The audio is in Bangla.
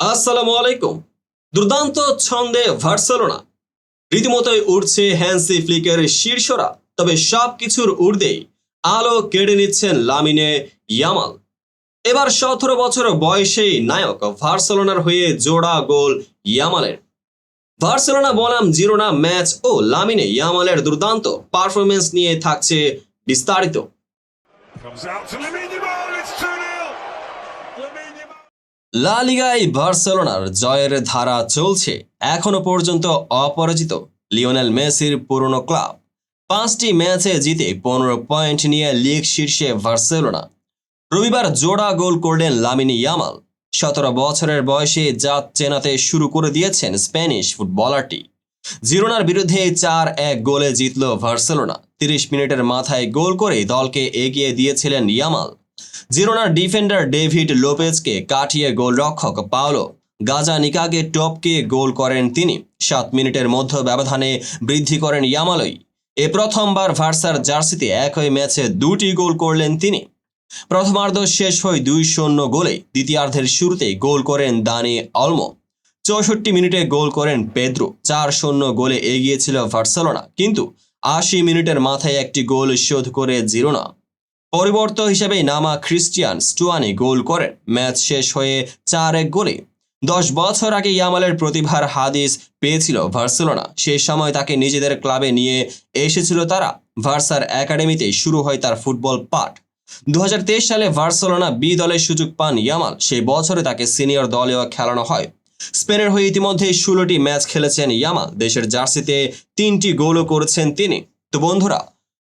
আসসালামু আলাইকুম। দুর্দান্ত ছন্দে ভার্সেলোনা। রীতিমতোই উঠছে হ্যান্সি ফ্লিকের শীর্ষরা তবে সব কিছুর ঊর্ধ্বেই আলো কেড়ে নিচ্ছেন লামিনে ইয়ামাল। এবার সতেরো বছর বয়সেই নায়ক ভার্সেলোনার হয়ে জোড়া গোল ইয়ামালের। ভার্সেলোনা বনাম জিরোনা ম্যাচ ও লামিনে ইয়ামালের দুর্দান্ত পারফরমেন্স নিয়ে থাকছে বিস্তারিত। লা লিগায় বার্সেলোনার জয়ের ধারা চলছে। এখনও পর্যন্ত অপরাজিত লিওনেল মেসির পুরনো ক্লাব। পাঁচটি ম্যাচে জিতে পনেরো পয়েন্ট নিয়ে লিগ শীর্ষে বার্সেলোনা। রবিবার জোড়া গোল করলেন লামিনি ইয়ামাল। সতেরো বছরের বয়সে জাত চেনাতে শুরু করে দিয়েছেন স্প্যানিশ ফুটবলারটি। জিরোনার বিরুদ্ধে চার এক গোলে জিতল বার্সেলোনা। তিরিশ মিনিটের মাথায় গোল করে দলকে এগিয়ে দিয়েছিলেন ইয়ামাল। জিরোনার ডিফেন্ডার ডেভিড লোপেজকে কাটিয়ে গোলরক্ষক পাওলো। গাজা নিকাকে টপকে গোল করেন তিনি। সাত মিনিটের মধ্যে ব্যবধানে বৃদ্ধি করেন ইয়ামালই। এ প্রথমবার ভার্সার জার্সিতে একই ম্যাচে দুটি গোল করলেন তিনি। প্রথমার্ধ শেষ হয় দুই শূন্য গোলে। দ্বিতীয়ার্ধের শুরুতে গোল করেন দানি অলমো চৌষট্টি মিনিটে গোল করেন পেদ্রো। চার শূন্য গোলে এগিয়েছিল ভার্সেলোনা। কিন্তু আশি মিনিটের মাথায় একটি গোল শোধ করে জিরোনা। পরিবর্ত হিসেবে নামা খ্রিস্টিয়ান স্টুয়ানি গোল করেন। ম্যাচ শেষ হয়ে চার এক গোলে। দশ বছর আগে ইয়ামালের প্রতিভার হাদিস পেয়েছিল ভার্সেলোনা সেই সময় তাকে নিজেদের ক্লাবে নিয়ে এসেছিল তারা। ভার্সার একাডেমিতে শুরু হয় তার ফুটবল পাঠ। দু হাজার তেইশ সালে ভার্সেলোনা বি দলের সুযোগ পান ইয়ামাল। সেই বছরে তাকে সিনিয়র দলেও খেলানো হয়। স্পেনের হয়ে ইতিমধ্যে ষোলোটি ম্যাচ খেলেছেন ইয়ামাল। দেশের জার্সিতে তিনটি গোলও করেছেন তিনি। তো বন্ধুরা